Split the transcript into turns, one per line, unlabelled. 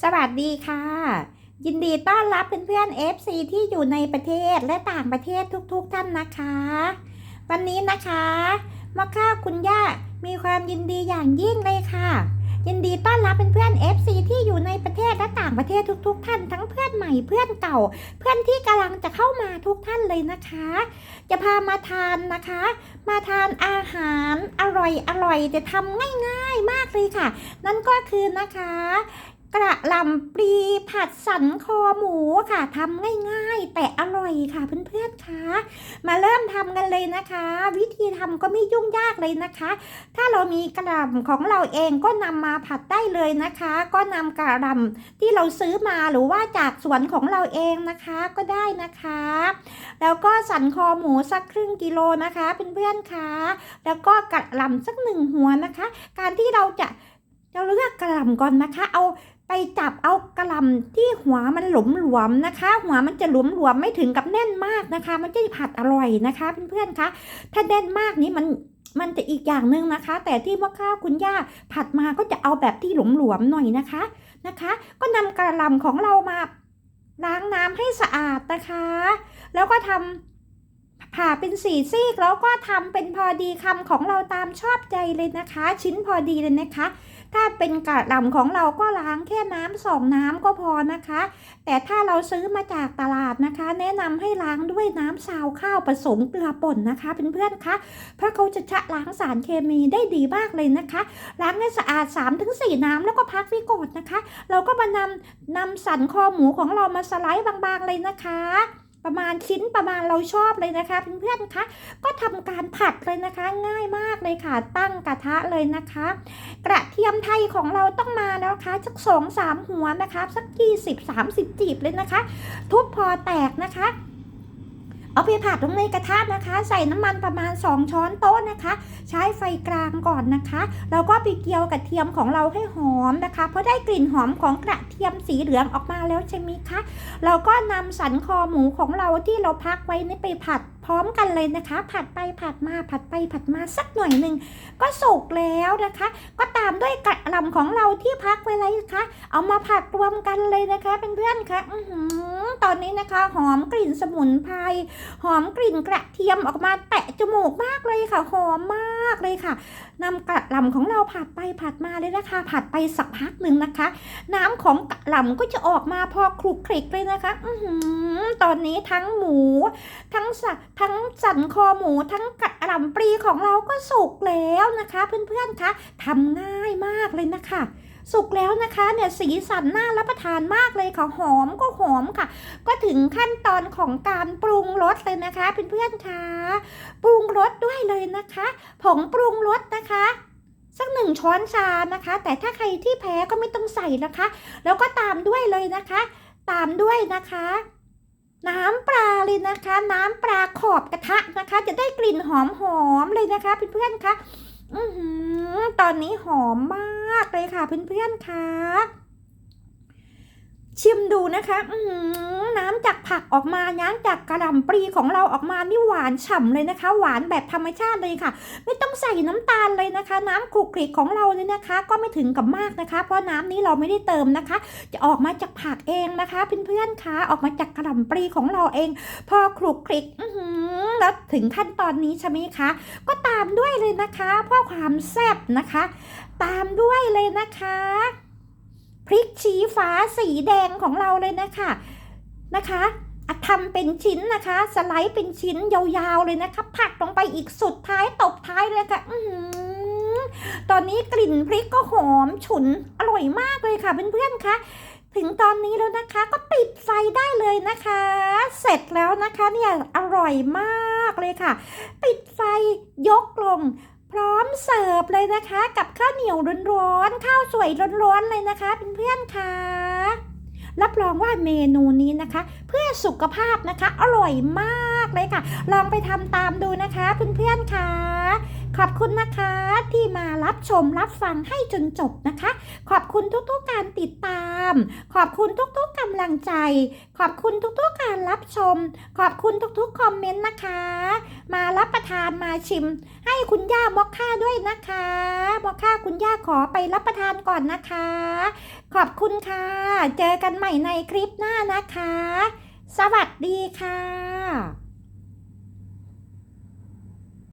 สวัสดีค่ะ ยินดีต้อนรับเพื่อนๆ FC ที่อยู่ในประเทศและต่างประเทศทุกๆท่านนะคะ วันนี้นะคะมาข้าวคุณย่ามีความยินดีอย่างยิ่งเลยค่ะ ยินดีต้อนรับเพื่อนๆ FC ที่อยู่ในประเทศและต่างประเทศทุก ๆ ท่าน ทั้งเพื่อนใหม่เพื่อนเก่า เพื่อนที่กำลังจะเข้ามาทุกท่านเลยนะคะ จะพามาทานนะคะ มาทานอาหารอร่อยอร่อยๆจะทำง่ายๆมากเลยค่ะ นั่นก็คือนะคะ กระลำปลีผัดสันคอหมูค่ะทำง่ายๆ แต่อร่อยค่ะเพื่อนๆคะมาเริ่มทำกันเลยนะคะ วิธีทำก็ไม่ยุ่งยากเลยนะคะ ถ้าเรามีกระลำของเราเองก็นำมาผัดได้เลยนะคะ ก็นำกระลำที่เราซื้อมาหรือว่าจากสวนของเราเองนะคะก็ได้นะคะ แล้วก็สันคอหมูสักครึ่งกิโลนะคะเพื่อนๆคะแล้วก็กระลำสักหนึ่งหัวนะคะ การที่เราจะจะเลือกกระลำก่อนนะคะ เอา ไปจับเอากระลำที่หัวมันหลวมหลวมๆนะคะ หัวมันจะหลวมหลวมๆไม่ถึงกับแน่นมากนะคะ มันจะผัดอร่อยนะคะเพื่อนๆคะถ้าแน่นมากนี้มันมันจะอีกอย่างหนึ่งนะคะ แต่ที่มะข้าวคุณย่าผัดมาก็จะเอาแบบที่หลวมหลวมๆหน่อยนะคะนะคะ ก็นำกระลำของเรามาล้างน้ำให้สะอาดนะคะ แล้วก็ทำ ผ่าเป็นสี่ซีกแล้วก็ทำเป็นพอดีคำของเราตามชอบใจเลยนะคะ ชิ้นพอดีเลยนะคะ ถ้าเป็นกระหล่ำของเราก็ล้างแค่น้ำสองน้ำก็พอนะคะ แต่ถ้าเราซื้อมาจากตลาดนะคะ แนะนำให้ล้างด้วยน้ำซาวข้าวผสมเกลือป่นนะคะเพื่อนๆคะเพราะเขาจะชะล้างสารเคมีได้ดีมากเลยนะคะ ล้างให้สะอาด 3-4 น้ำแล้วก็พักไว้ก่อนนะคะ เราก็มานำนำสันคอหมูของเรามาสไลด์บางๆเลยนะคะ ประมาณชิ้นประมาณเราชอบเลยนะคะเพื่อนๆคะก็ทำการผัดเลยนะคะ ง่ายมากเลยค่ะตั้งกระทะเลยนะคะ กระเทียมไทยของเราต้องมาแล้วนะคะสักสองสามหัวนะคะ สักยี่สิบสามสิบจีบเลยนะคะ ทุบพอแตกนะคะ เอาไปผัดลงในกระทะนะคะ ใส่น้ำมันประมาณ 2 ช้อนโต๊ะนะคะ ใช้ไฟกลางก่อนนะคะ แล้วก็ไปเกี่ยวกระเทียมของเราให้หอมนะคะ เพราะได้กลิ่นหอมของกระเทียมสีเหลืองออกมาแล้วใช่ไหมคะ เราก็นำสันคอหมูของเราที่เราพักไว้นี่ไปผัด พร้อมกันเลยนะคะ ผัดไปผัดมาผัดไปผัดมาสักหน่อยหนึ่งก็สุกแล้วนะคะ ก็ตามด้วยกระหล่ำของเราที่พักไว้เลยนะคะ เอามาผัดรวมกันเลยนะคะเพื่อนๆคะอื้อตอนนี้นะคะ หอมกลิ่นสมุนไพรหอมกลิ่นกระเทียมออกมาแตะจมูกมากเลยค่ะหอมมากเลยค่ะนำกระหล่ำของเราผัดไปผัดมาเลยนะคะ ผัดไปสักพักหนึ่งนะคะ น้ำของกระหล่ำก็จะออกมาพอคลุกคลิกเลยนะคะ อื้อหือตอนนี้ทั้งหมู ทั้งสัทั้งสันคอหมูทั้งกระลำปลีของเราก็สุกแล้วนะคะ เพื่อนๆคะทำง่ายมากเลยนะคะสุกแล้วนะคะเนี่ยสีสันน่ารับประทานมากเลยค่ะหอมก็หอมค่ะ ก็ถึงขั้นตอนของการปรุงรสเลยนะคะเพื่อนๆคะปรุงรสด้วยเลยนะคะผงปรุงรสนะคะสักหนึ่งช้อนชานะคะ แต่ถ้าใครที่แพ้ก็ไม่ต้องใส่นะคะ แล้วก็ตามด้วยเลยนะคะ ตามด้วยนะคะ น้ำปลาเลยนะคะ น้ำปลาขอบกระทะนะคะ จะได้กลิ่นหอมหอมๆเลยนะคะเพื่อนๆคะอือหือตอนนี้หอมมากเลยค่ะเพื่อนๆคะ ชิมดูนะคะอืน้ำจากผักออกมาน้ำจากกระหล่ำปลีของเราออกมานี่หวานฉ่ำเลยนะคะ หวานแบบธรรมชาติเลยค่ะ ไม่ต้องใส่น้ำตาลเลยนะคะ น้ำคลุกคลิกของเราเนี่ยนะคะ ก็ไม่ถึงกับมากนะคะ เพราะน้ำนี้เราไม่ได้เติมนะคะ จะออกมาจากผักเองนะคะเพื่อนๆคะออกมาจากกระหล่ำปลีของเราเอง พอคลุกคลิกอืแล้วถึงขั้นตอนนี้ใช่ไหมคะ ก็ตามด้วยเลยนะคะเพื่อความแซ่บนะคะ ตามด้วยเลยนะคะ พริกชี้ฟ้าสีแดงของเราเลยนะคะนะคะทำเป็นชิ้นนะคะ สไลด์เป็นชิ้นยาวๆเลยนะคะผัดลงไปอีกสุดท้ายตบท้ายเลยค่ะอืตอนนี้กลิ่นพริกก็หอมฉุนอร่อยมากเลยค่ะเพื่อนๆคะถึงตอนนี้แล้วนะคะก็ปิดไฟได้เลยนะคะ เสร็จแล้วนะคะเนี่ยอร่อยมากเลยค่ะ ปิดไฟยกลง พร้อมเสิร์ฟเลยนะคะ กับข้าวเหนียวร้อนๆข้าวสวยร้อนๆเลยนะคะเพื่อนๆค่ะรับรองว่าเมนูนี้นะคะ เพื่อสุขภาพนะคะ อร่อยมากเลยค่ะ ลองไปทำตามดูนะคะเพื่อนๆค่ะ ขอบคุณนะคะที่มารับชมรับฟังให้จนจบนะคะ ขอบคุณทุกๆการติดตาม ขอบคุณทุกๆกำลังใจ ขอบคุณทุกๆการรับชม ขอบคุณทุกๆคอมเมนต์นะคะ มารับประทานมาชิม ให้คุณย่ามอกค่าด้วยนะคะมอกค่าคุณย่าขอไปรับประทานก่อนนะคะ ขอบคุณค่ะ เจอกันใหม่ในคลิปหน้านะคะ สวัสดีค่ะ